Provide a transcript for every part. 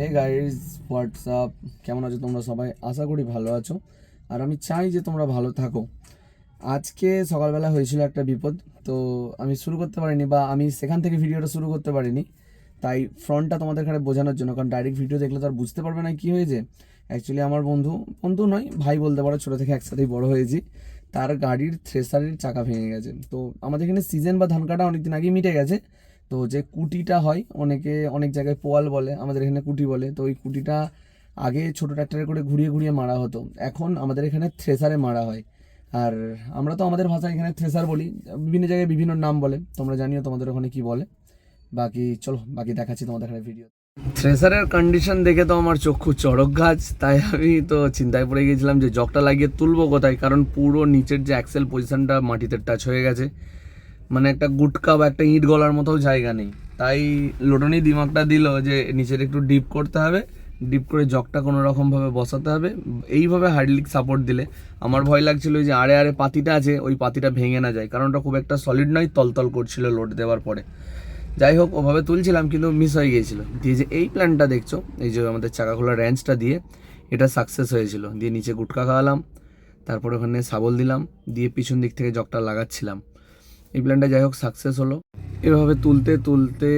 Hey guys WhatsApp কেমন আছো তোমরা সবাই? আশা করি ভালো আছো। আর আমি চাই যে তোমরা ভালো থাকো। আজকে সকালবেলা হয়েছিল একটা বিপদ, তো আমি শুরু করতে পারিনি বা আমি সেখান থেকে ভিডিওটা শুরু করতে পারিনি। তাই ফ্রন্টটা তোমাদের এখানে বোঝানোর জন্য, কারণ ডাইরেক্ট ভিডিও দেখলে তো আর বুঝতে পারবে না কী হয়েছে। অ্যাকচুয়ালি আমার বন্ধু বন্ধু নয়, ভাই বলতে পারো, ছোটো থেকে একসাথেই বড় হয়েছি। তার গাড়ির থ্রেসারের চাকা ভেঙে গেছে। তো আমাদের এখানে সিজন বা ধান কাটা অনেকদিন আগেই মিটে গেছে। তো যে কুটিটা হয়, অনেকে অনেক জায়গায় পোয়াল বলে, আমাদের এখানে কুটি বলে, তো ওই কুটিটা আগে ছোটো ট্র্যাক্টরে করে ঘুরিয়ে ঘুরিয়ে মারা হতো। এখন আমাদের এখানে থ্রেসারে মারা হয়। আর আমরা তো আমাদের ভাষায় এখানে থ্রেসার বলি, বিভিন্ন জায়গায় বিভিন্ন নাম বলে। তোমরা জানিও তোমাদের ওখানে কি বলে। বাকি চলো, বাকি দেখাচ্ছি তোমাদের এখানে ভিডিও থ্রেসারের কন্ডিশন দেখে তো আমার চক্ষু চড়ক গাছ, তাই আমি তো চিন্তায় পড়ে গিয়েছিলাম যে জগটা লাগিয়ে তুলবো কোথায়? কারণ পুরো নিচের যে অ্যাক্সেল পজিশনটা মাটিতে টাচ হয়ে গেছে। মানে একটা গুটকা বা একটা ইট গলার মতো জায়গা নেই। তাই লোটনি দিমাগটা দিল যে নিচের একটু ডিপ করতে হবে, ডিপ করে জগটা কোনো রকমভাবে বসাতে হবে। এইভাবে হাইড্রোলিক সাপোর্ট দিলে আমার ভয় লাগছিল যে আড়ে আড়ে পাতিটা আছে, ওই পাতিটা ভেঙে না যায়। কারণ ওটা খুব একটা সলিড নয়, তলতল করছিল লোড দেওয়ার পরে। যাই হোক, ওভাবে তুলছিলাম কিন্তু মিস হয়ে গিয়েছিল। দিয়ে যে এই প্ল্যানটা দেখছ, এই যে আমাদের চাকা খোলা র্যাঞ্চটা দিয়ে এটা সাকসেস হয়েছিল। দিয়ে নিচে গুটকা খাওয়ালাম, তারপরে ওখানে শাবল দিলাম, দিয়ে পিছন দিক থেকে জগটা লাগাচ্ছিলাম। এই প্ল্যানটা যাই হোক সাকসেস হলো। এভাবে তুলতে তুলতে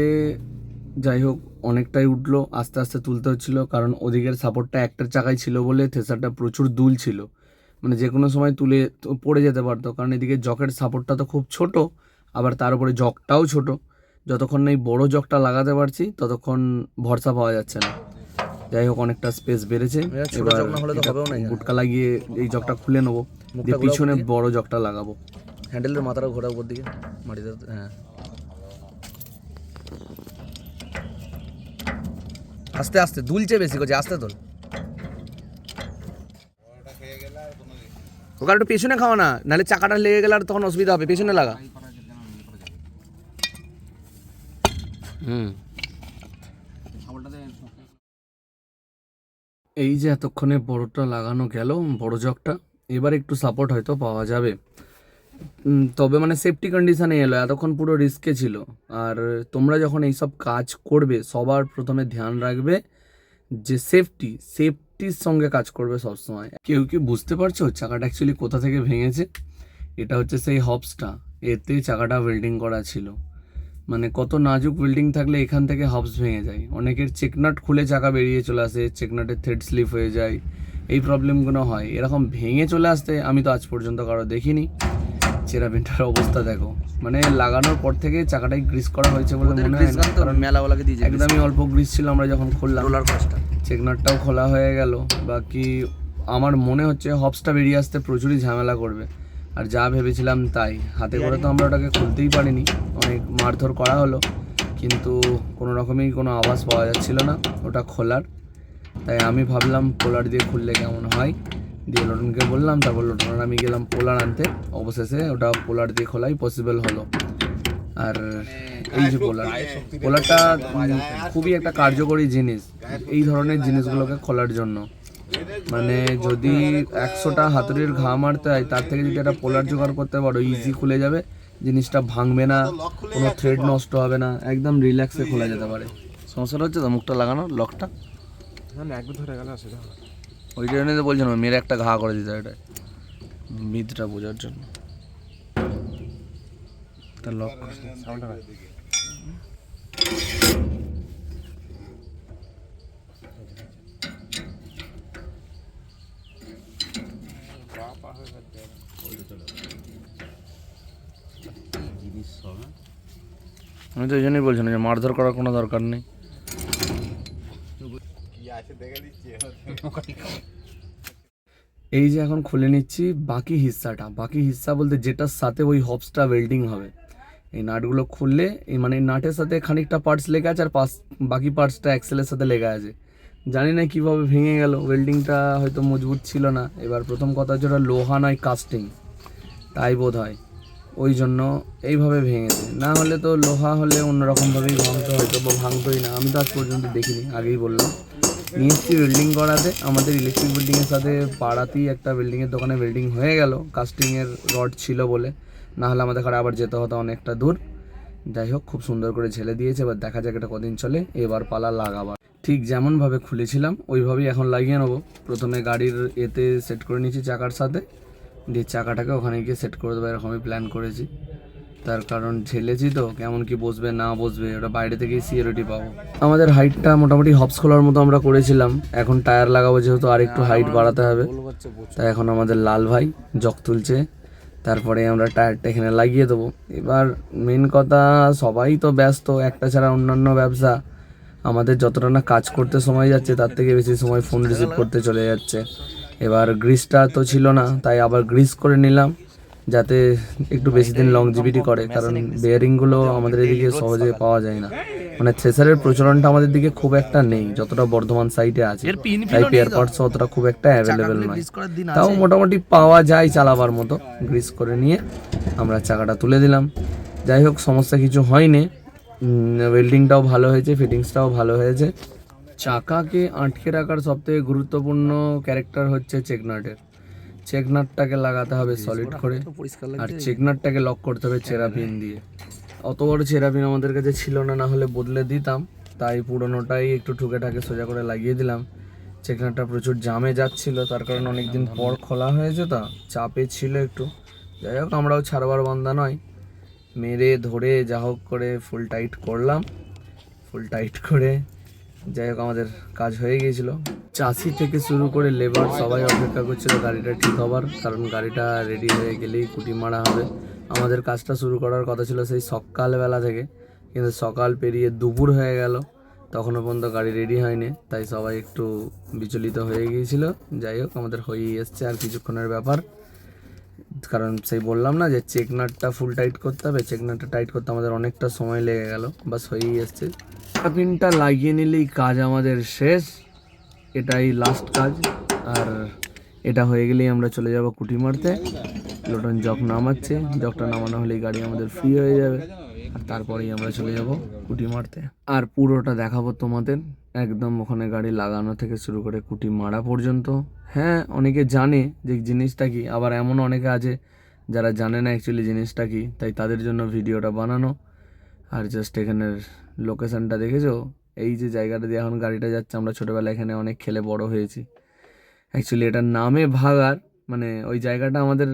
যাই হোক অনেকটাই উঠল আস্তে আস্তে তুলতে হচ্ছিল কারণ ওদিকের সাপোর্টটা একটার চাকায় ছিল বলে থেসারটা প্রচুর দুল ছিল। মানে যে কোনো সময় তুলে তো পড়ে যেতে পারতো কারণ এদিকে জকের সাপোর্টটা তো খুব ছোট আবার তার উপরে জকটাও ছোট। যতক্ষণ না এই বড় জকটা লাগাতে পারছি ততক্ষণ ভরসা পাওয়া যাচ্ছে না। যাই হোক অনেকটা স্পেস বেড়েছে। এবার গুটকা লাগিয়ে এই জকটা খুলে নেব দিয়ে পিছনে বড় জকটা লাগাবো। হ্যান্ডেলের মাথাটা ঘোরা উপর দিকে মাটিতে হ্যাঁ। আস্তে আস্তে, দুলছে বেশি করছে, আস্তে তোল। ওখানে একটু পেছনে খাও না, নাহলে চাকাটা লেগে গেলে আর তখন অসুবিধা হবে, পেছনে লাগা। এই যে এতক্ষণে বড়টা লাগানো গেল, বড় জগটা, এবার একটু সাপোর্ট হয়তো পাওয়া যাবে। তবে মানে সেফটি কন্ডিশনে এলো, এতক্ষণ পুরো রিস্কে ছিল। আর তোমরা যখন এইসব কাজ করবে, সবার প্রথমে ধ্যান রাখবে যে সেফটি সেফটির সঙ্গে কাজ করবে সবসময়। কেউ কি বুঝতে পারছ চাকাটা অ্যাকচুয়ালি কোথা থেকে ভেঙেছে? এটা হচ্ছে সেই হবসটা, এতে চাকাটা ওয়েল্ডিং করা ছিল। মানে কত নাজুক ওয়েল্ডিং থাকলে এখান থেকে হবস ভেঙে যায়। অনেকের চেকনাট খুলে চাকা বেরিয়ে চলে আসে, চেকনাটের থ্রেড স্লিপ হয়ে যায়। এই প্রবলেমগুলো হয়। এরকম ভেঙে চলে আসতে আমি তো আজ পর্যন্ত কারও দেখিনি। চেরাপিনটার অবস্থা দেখো। মানে লাগানোর পর থেকে চাকাটাই গ্রিস করা হয়েছে বলে মনে হয়। না কারণ মেলাওয়ালাকে দিয়ে একদমই অল্প গ্রিস ছিল আমরা যখন খুললাম। রোলার কস্টটা চেকনাটটাও খোলা হয়ে গেল। বাকি আমার মনে হচ্ছে হবসটা বেরিয়ে আসতে প্রচুরই ঝামেলা করবে। আর যা ভেবেছিলাম তাই। হাতে করে তো আমরা ওটাকে খুলতেই পারিনি। অনেক মারধর করা হলো। কিন্তু কোনো রকমই কোনো আওয়াজ পাওয়া যাচ্ছিল না। ওটা খোলার। তাই আমি ভাবলাম পোলার দিয়ে খুললে কেমন হয়। দিয়ে লোটনকে বললাম, তারপর লোটন আমি গেলাম পোলার আনতে। অবশেষে ওটা পোলার দিয়ে খোলাই পসিবল হলো। আর এই যে পোলার, পোলারটা খুবই একটা কার্যকরী জিনিস, এই ধরনের জিনিসগুলোকে খোলার জন্য। মানে যদি একশোটা হাতুড়ির ঘা মারতে হয়, তার থেকে যদি একটা পোলার জোগাড় করতে পারো ইজি খুলে যাবে। জিনিসটা ভাঙবে না, কোনো থ্রেড নষ্ট হবে না, একদম রিল্যাক্সে খোলা যেতে পারে। সমস্যাটা হচ্ছে তো, মুখটা লাগানো লকটা না, একবার ধরে গেলে অসুবিধা হবে ওই জন্যই তো বলছেন মেরে একটা ঘা করে দিতে এটা মিদটা বোঝার জন্য। তা লক আমি তো ওই জন্যই বলছি না যে মারধর করার কোনো দরকার নেই। এই যে এখন খুলে নিচ্ছি, বাকি হিস্সাটা। বাকি হিস্সা বলতে যেটার সাথে ওই হবসটা ওয়েল্ডিং হবে। এই নাটগুলো খুললে, এই মানে নাটের সাথে খানিকটা পার্টস লেগে আছে আর পাস বাকি পার্টসটা অ্যাক্সেলের সাথে লেগে আছে। জানি না কীভাবে ভেঙে গেল ওয়েল্ডিংটা হয়তো মজবুত ছিল না। এবার প্রথম কথা হচ্ছে ওটা লোহা নয় কাস্টিং তাই বোধ হয় ওই জন্য এইভাবে ভেঙেছে না হলে তো লোহা হলে অন্যরকমভাবেই ভাঙতো, হয়তো বা ভাঙতোই না। আমি তো আজ পর্যন্ত দেখিনি, আগেই বললাম। নিয়ে ওয়েল্ডিং করাতে। আমাদের ইলেকট্রিক বিল্ডিংয়ের সাথে পাড়াতেই একটা বিল্ডিংয়ের দোকানে ওয়েল্ডিং হয়ে গেল। কাস্টিংয়ের রড ছিল বলে। না হলে আমাদের ঘরে আবার যেতে হতো অনেকটা দূর। যাই হোক, খুব সুন্দর করে ঝেলে দিয়েছে। এবার দেখা যাক এটা কদিন চলে। এবার পালা লাগাবার। ঠিক যেমনভাবে খুলেছিলাম, ওইভাবেই এখন লাগিয়ে নেব। প্রথমে গাড়ির এতে সেট করে নিয়েছি চাকার সাথে। দিয়ে চাকাটাকে ওখানে গিয়ে সেট করে দেবো। এরকমই প্ল্যান করেছি। তার কারণ ঝেলেছি তো, কেমন কি বসবে, না বসবে, ওটা বাইরে থেকেই সিকিউরিটি পাবো। আমাদের হাইটটা মোটামুটি হপস খোলার মতো আমরা করেছিলাম, এখন টায়ার লাগাবো যেহেতু আর একটু হাইট বাড়াতে হবে। তাই এখন আমাদের লাল ভাই জক তুলছে, তারপরে আমরা টায়ারটা এখানে লাগিয়ে দেবো। এবার মেন কথা, সবাই তো ব্যস্ত, একটা ছাড়া অন্যান্য ব্যবসা। আমাদের যতটা না কাজ করতে সময় যাচ্ছে, তার থেকে বেশি সময় ফোন রিসিভ করতে চলে যাচ্ছে। এবার গ্রিসটা তো ছিল না, তাই আবার গ্রিস করে নিলাম। যাতে একটু বেশি দিন লংজিভিটি করে কারণ বেয়ারিংগুলো আমাদের এদিকে সহজে পাওয়া যায় না। মানে থ্রেসারের প্রচলনটা আমাদের দিকে খুব একটা নেই যতটা বর্ধমান সাইডে আছে। তাই পেয়ার পার্টস অতটা খুব একটা অ্যাভেলেবেল নয়। তাও মোটামুটি পাওয়া যায় চালাবার মতো গ্রিস করে নিয়ে আমরা চাকাটা তুলে দিলাম। যাই হোক সমস্যা কিছু হয়নি। ওয়েল্ডিংটাও ভালো হয়েছে ফিটিংসটাও ভালো হয়েছে। চাকাকে আটকে রাখার সবথেকে গুরুত্বপূর্ণ ক্যারেক্টার হচ্ছে চেকনাটের। চেকনাটটাকে লাগাতে হবে সলিড করে আর চেকনাটটাকে লক করতে হবে চেরাপিন দিয়ে। অত বড় চেরাপিন আমাদের কাছে ছিল না না হলে বদলে দিতাম। তাই পুরোনোটাই একটু ঠুকে ঠাকে সোজা করে লাগিয়ে দিলাম। চেকনাটটা প্রচুর জামে যাচ্ছিল, তার কারণে অনেকদিন পর খোলা হয়েছে তো, চাপে ছিল একটু। যাই হোক, আমরাও ছাড়বার বান্দা নয়। মেরে, ধরে, যা হোক করে ফুল টাইট করলাম। ফুল টাইট করে যাই হোক, আমাদের কাজ হয়ে গিয়েছিল। চাষি থেকে শুরু করে লেবার সবাই অপেক্ষা করছিল গাড়িটা ঠিক হবার, কারণ গাড়িটা রেডি হয়ে গেলেই কুটি মারা হবে। আমাদের কাজটা শুরু করার কথা ছিল সেই সকালবেলা থেকে, কিন্তু সকাল পেরিয়ে দুপুর হয়ে গেল। তখনও পর্যন্ত গাড়ি রেডি হয়নি, তাই সবাই একটু বিচলিত হয়ে গিয়েছিল। যাই হোক, আমাদের হয়েই এসছে আর কিছুক্ষণের ব্যাপার। কারণ সেই বললাম না যে চেক নাটটা ফুল টাইট করতে হবে চেক নাটটা টাইট করতে আমাদের অনেকটা সময় লেগে গেল, বাস হয়েই এসছে। পিনটা লাগিয়ে নিলেই কাজ আমাদের শেষ, এটাই লাস্ট কাজ। আর এটা হয়ে গেলেই আমরা চলে যাব কুটি মারতে। লোটন জক নামাচ্ছে জকটা নামানো হলেই গাড়ি আমাদের ফ্রি হয়ে যাবে। আর তারপরেই আমরা চলে যাব কুটি মারতে। আর পুরোটা দেখাবো তোমাদের, একদম ওখানে গাড়ি লাগানো থেকে শুরু করে কুটি মারা পর্যন্ত। হ্যাঁ অনেকে জানে যে জিনিসটা কি, আবার এমন অনেকে আছে যারা জানে না অ্যাকচুয়ালি জিনিসটা কি, তাই তাদের জন্য ভিডিওটা বানানো। আর জাস্ট এখানের লোকেশানটা দেখেছ? এই যে জায়গাটা দিয়ে এখন গাড়িটা যাচ্ছে, আমরা ছোটোবেলায় এখানে অনেক খেলে বড় হয়েছি। অ্যাকচুয়ালি এটার নামে ভাগার মানে ওই জায়গাটা আমাদের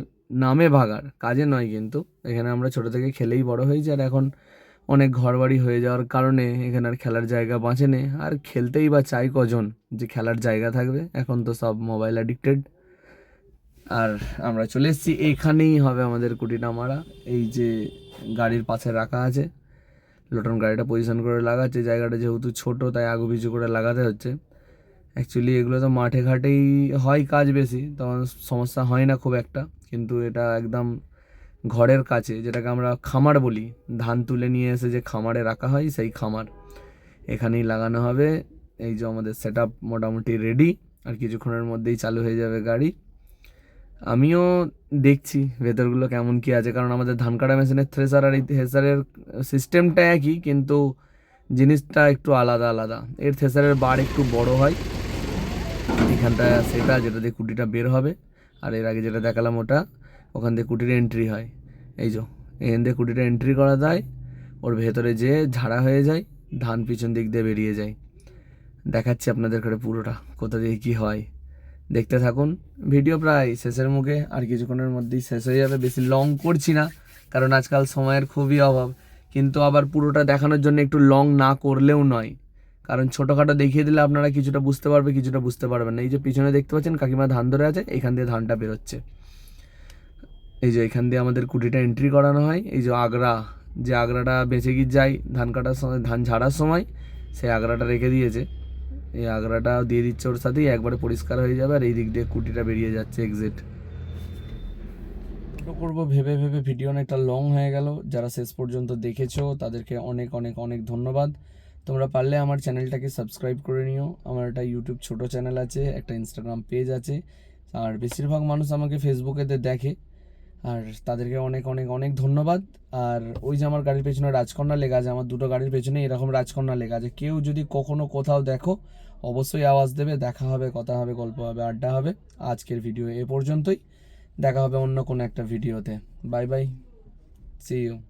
নামে ভাগার কাজে নয় কিন্তু। এখানে আমরা ছোটো থেকে খেলেই বড় হয়েছি আর এখন অনেক ঘরবাড়ি হয়ে যাওয়ার কারণে এখানে আর খেলার জায়গা বাঁচে নেই আর খেলতেই বা চাই কজন যে খেলার জায়গা থাকবে, এখন তো সব মোবাইল অ্যাডিক্টেড আর আমরা চলে এসেছি এইখানেই হবে আমাদের কুটিটা মারা এই যে গাড়ির পাশে রাখা আছে, লোটন গাড়িটা পজিশন করে লাগাচ্ছে। জায়গাটা যেহেতু ছোট, তাই আগু পিছু করে লাগাতে হচ্ছে। অ্যাকচুয়ালি এগুলো তো মাঠে ঘাটেই হয় কাজ বেশি তখন সমস্যা হয় না খুব একটা। কিন্তু এটা একদম ঘরের কাছে, যেটাকে আমরা খামার বলি। ধান তুলে নিয়ে এসে যে খামারে রাখা হয়, সেই খামার। এখানেই লাগানো হবে। এই যে আমাদের সেট মোটামুটি রেডি আর কিছুক্ষণের মধ্যেই চালু হয়ে যাবে গাড়ি। আমিও দেখছি ভেতরগুলো কেমন কি আছে। কারণ আমাদের ধান কাটা মেশিনের থ্রেসার আর এই থ্রেসারের সিস্টেমটা একই, কিন্তু জিনিসটা একটু আলাদা আলাদা। এর থ্রেসারের বার একটু বড় হয়। এখানটা সেটা, যেটা দিয়ে কুটিটা বের হবে। আর এর আগে যেটা দেখালাম ওটা, ওখান দিয়ে কুটির এন্ট্রি হয়। এই যে, এখান দিয়ে কুটিটা এন্ট্রি করা দেয় ওর ভেতরে যে ঝাড়া হয়ে যায়, ধান পিছন দিক দিয়ে বেরিয়ে যায়। দেখাচ্ছি আপনাদের কাছে পুরোটা, কোথা দিয়ে কী হয়। দেখতে থাকুন, ভিডিও প্রায় শেষের মুখে, আর কিছুক্ষণের মধ্যেই শেষ হয়ে যাবে। বেশি লং করছি না, কারণ আজকাল সময়ের খুবই অভাব। কিন্তু আবার পুরোটা দেখানোর জন্য একটু লং না করলেও নয়। কারণ ছোটোখাটো দেখিয়ে দিলে আপনারা কিছুটা বুঝতে পারবে, কিছুটা বুঝতে পারবেন না। এই যে পিছনে দেখতে পাচ্ছেন, কাকিমা ধান ধরে আছে, এখান দিয়ে ধানটা বেরোচ্ছে। এই যে এখান দিয়ে আমাদের কুটিটা এন্ট্রি করানো হয়। এই যে আগ্রা, যে আগ্রাটা বেঁচে গিয়ে যায়, ধান কাটার সময়, ধান ঝাড়ার সময়, সেই আগ্রাটা রেখে দিয়েছে। এই আগ্রাটা দিয়ে দিচ্ছে ওর সাথেই, একবারে পরিষ্কার হয়ে যাবে আর এই দিক দিয়ে কুটিটা বেরিয়ে যাচ্ছে এক্সিট করব ভেবে ভেবে ভিডিও অনেকটা লং হয়ে গেল। যারা শেষ পর্যন্ত দেখেছ, তাদেরকে অনেক অনেক অনেক ধন্যবাদ। তোমরা পারলে আমার চ্যানেলটাকে সাবস্ক্রাইব করে নিও। আমার একটা ইউটিউব ছোট চ্যানেল আছে, একটা ইনস্টাগ্রাম পেজ আছে। আর বেশিরভাগ মানুষ আমাকে ফেসবুকেতে দেখে। আর তাদেরকে অনেক অনেক অনেক ধন্যবাদ। আর ওই যে আমার গাড়ির পেছনে রাজকন্যা লেগা আছে, আমার দুটো গাড়ির পেছনে এরকম রাজকন্যা লেগা আছে। কেউ যদি কখনো কোথাও দেখো, অবশ্যই আওয়াজ দেবে, দেখা হবে, কথা হবে, গল্প হবে, আড্ডা হবে। আজকের ভিডিও এ পর্যন্তই। দেখা হবে অন্য কোনো একটা ভিডিওতে। Bye bye. C you